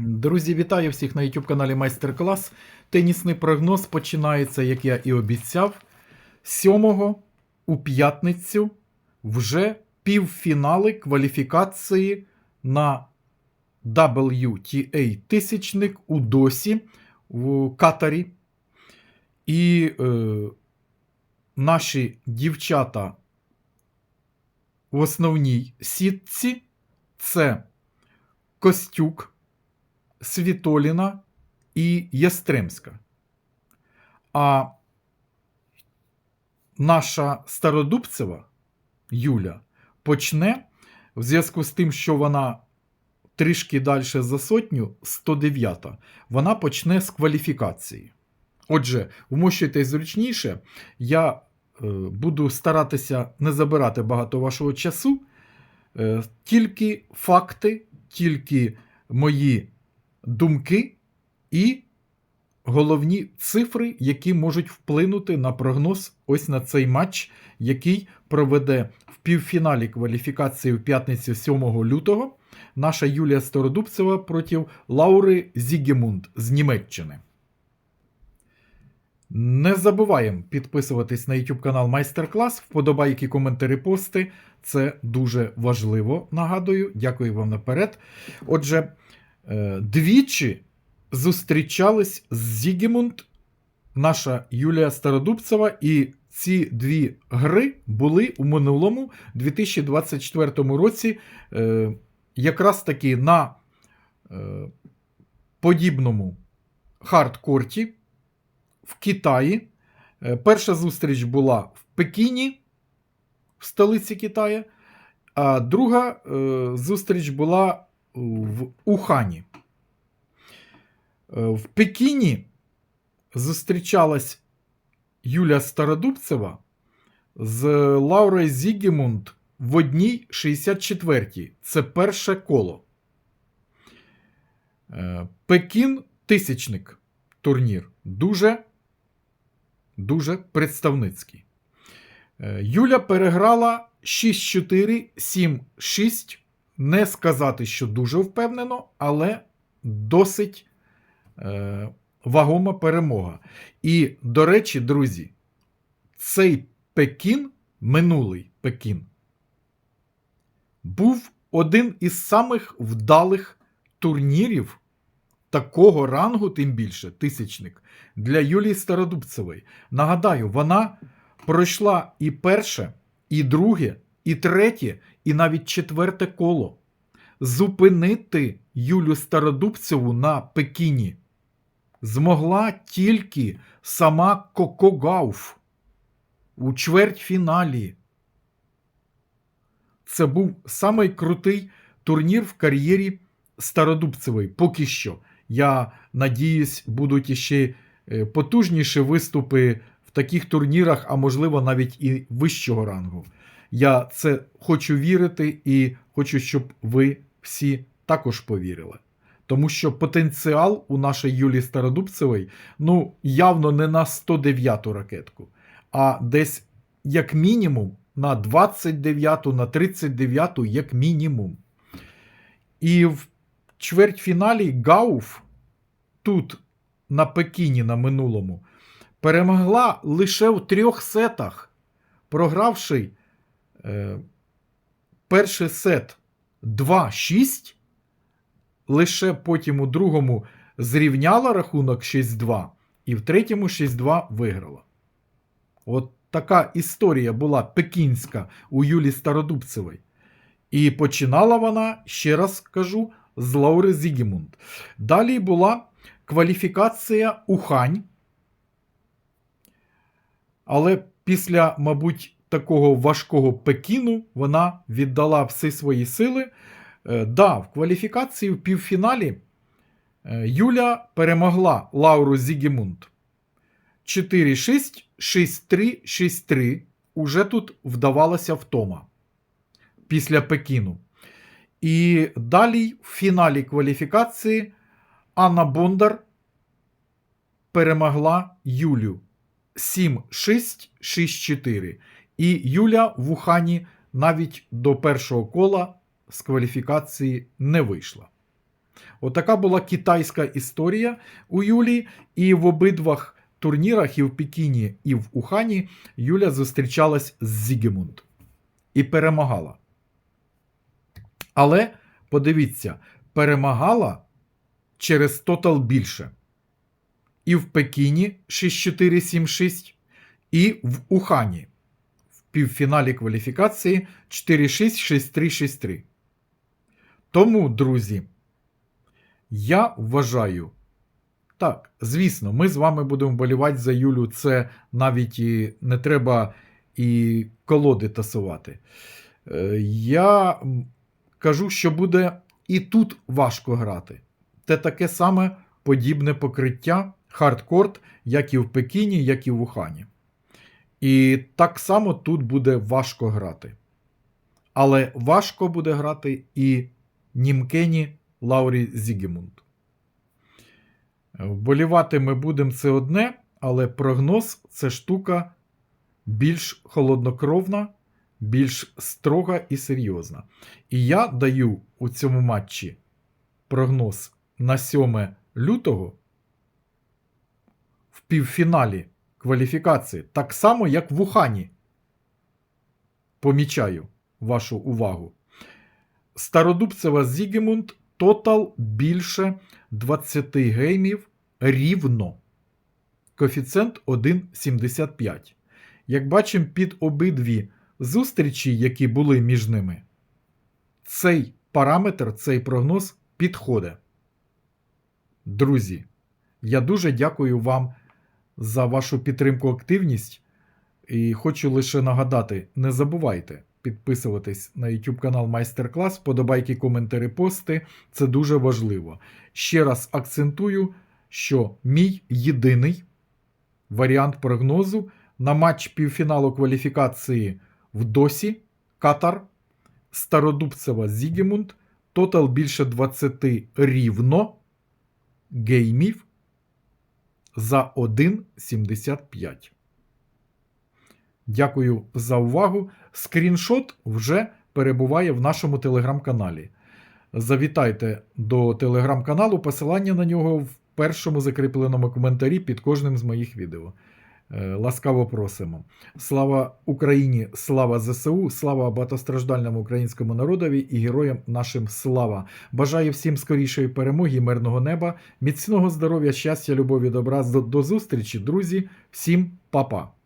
Друзі, вітаю всіх на YouTube каналі Майстер Клас. Тенісний прогноз починається, як я і обіцяв, 7 у п'ятницю вже півфінали кваліфікації на WTA тисячник у Досі в Катарі. І е, наші дівчата в основній сітці це Костюк. Світоліна і Ястремська. А наша Стародубцева Юля почне в зв'язку з тим, що вона трішки далі за сотню, 109, вона почне з кваліфікації. Отже, вмощуйтесь зручніше, я е, буду старатися не забирати багато вашого часу, е, тільки факти, тільки мої думки і головні цифри, які можуть вплинути на прогноз ось на цей матч, який проведе в півфіналі кваліфікації в п'ятницю 7 лютого наша Юлія Стародубцева проти Лаури Зігемунд з Німеччини. Не забуваємо підписуватись на YouTube канал Майстер Клас, вподобайки, коментарі, пости. Це дуже важливо. Нагадую, дякую вам наперед. Отже, двічі зустрічались з Зігемунд, наша Юлія Стародубцева, і ці дві гри були у минулому 2024 році, е, якраз таки на е, подібному хардкорті в Китаї. Е, Перша зустріч була в Пекіні, в столиці Китаю, а друга е, зустріч була в Ухані. Е, В Пекіні зустрічалась Юлія Стародубцева з Лаурою Зігемунд в одній 64-й. Це перше коло. Е, Пекін тисячник турнір. Дуже, дуже представницький. Е, Юля переграла 6-4, 7-6. Не сказати, що дуже впевнено, але досить е, вагома перемога. І, до речі, друзі, цей Пекін, минулий Пекін, був один із самих вдалих турнірів такого рангу, тим більше, тисячник, для Юлії Стародубцевої. Нагадаю, вона пройшла і перше, і друге, і третє, і навіть четверте коло. Зупинити Юлю Стародубцеву на Пекіні змогла тільки сама Коко Гауф у чвертьфіналі. Це був самий крутий турнір в кар'єрі Стародубцевої. Поки що. Я надіюсь, будуть іще е, потужніші виступи в таких турнірах, а можливо навіть і вищого рангу. Я це хочу вірити і хочу, щоб ви всі також повірили. Тому що потенціал у нашої Юлії Стародубцевої ну, явно не на 109-ту ракетку, а десь як мінімум на 29-ту, на 39-ту, як мінімум. І в чвертьфіналі Гауф тут, на Пекіні, на минулому, перемогла лише в трьох сетах, програвши перший сет 2-6, лише потім у другому зрівняла рахунок 6-2, і в третьому 6-2 виграла. От така історія була пекінська у Юлі Стародубцевої. І починала вона, ще раз кажу, з Лаури Зігімунд. Далі була кваліфікація Ухань. Але після, мабуть, такого важкого Пекіну вона віддала всі свої сили. Е, Да, в кваліфікації в півфіналі е, Юля перемогла Лауру Зігімунд 4-6, 6-3, 6-3. Уже тут вдавалася втома після Пекіну. І далі в фіналі кваліфікації Анна Бондар перемогла Юлю 7-6, 6-4. І Юля в Ухані навіть до першого кола з кваліфікації не вийшла. Отака була китайська історія у Юлії, і в обидвах турнірах, і в Пекіні, і в Ухані, Юля зустрічалась з Зігемунд і перемагала. Але подивіться, перемагала через тотал більше. І в Пекіні 6-4-7-6, і в Ухані півфіналі кваліфікації 4-6-6-3-6-3. Тому, друзі, я вважаю, так, звісно, ми з вами будемо вболівати за Юлю. Це навіть і не треба і колоди тасувати. Е, Я кажу, що буде і тут важко грати. Те таке саме подібне покриття, хардкорт, як і в Пекіні, як і в Ухані. І так само тут буде важко грати. Але важко буде грати і Німкені Лаурі Зігемунд. Вболівати ми будемо це одне, але прогноз це штука більш холоднокровна, більш строга і серйозна. І я даю у цьому матчі прогноз на 7 лютого в півфіналі кваліфікації, так само, як в Ухані. Помічаю вашу увагу. Стародубцева Зігемунд тотал більше 20 геймів рівно. Коефіцієнт 1,75. Як бачимо, під обидві зустрічі, які були між ними, цей параметр, цей прогноз підходить. Друзі, я дуже дякую вам за вашу підтримку, активність. І хочу лише нагадати: не забувайте підписуватись на YouTube канал Майстер-клас, подобайки, коментарі, пости. Це дуже важливо. Ще раз акцентую, що мій єдиний варіант прогнозу на матч півфіналу кваліфікації в Досі Катар Стародубцева Зігемунд. Тотал більше 20 рівно геймів за 1,75. Дякую за увагу. Скріншот вже перебуває в нашому телеграм-каналі. Завітайте до телеграм-каналу, посилання на нього в першому закріпленому коментарі під кожним з моїх відео. Е, Ласкаво просимо. Слава Україні, слава ЗСУ, слава багатостраждальному українському народові і героям нашим слава. Бажаю всім скорішої перемоги, мирного неба, міцного здоров'я, щастя, любові, добра. До, до зустрічі, друзі. Всім па-па.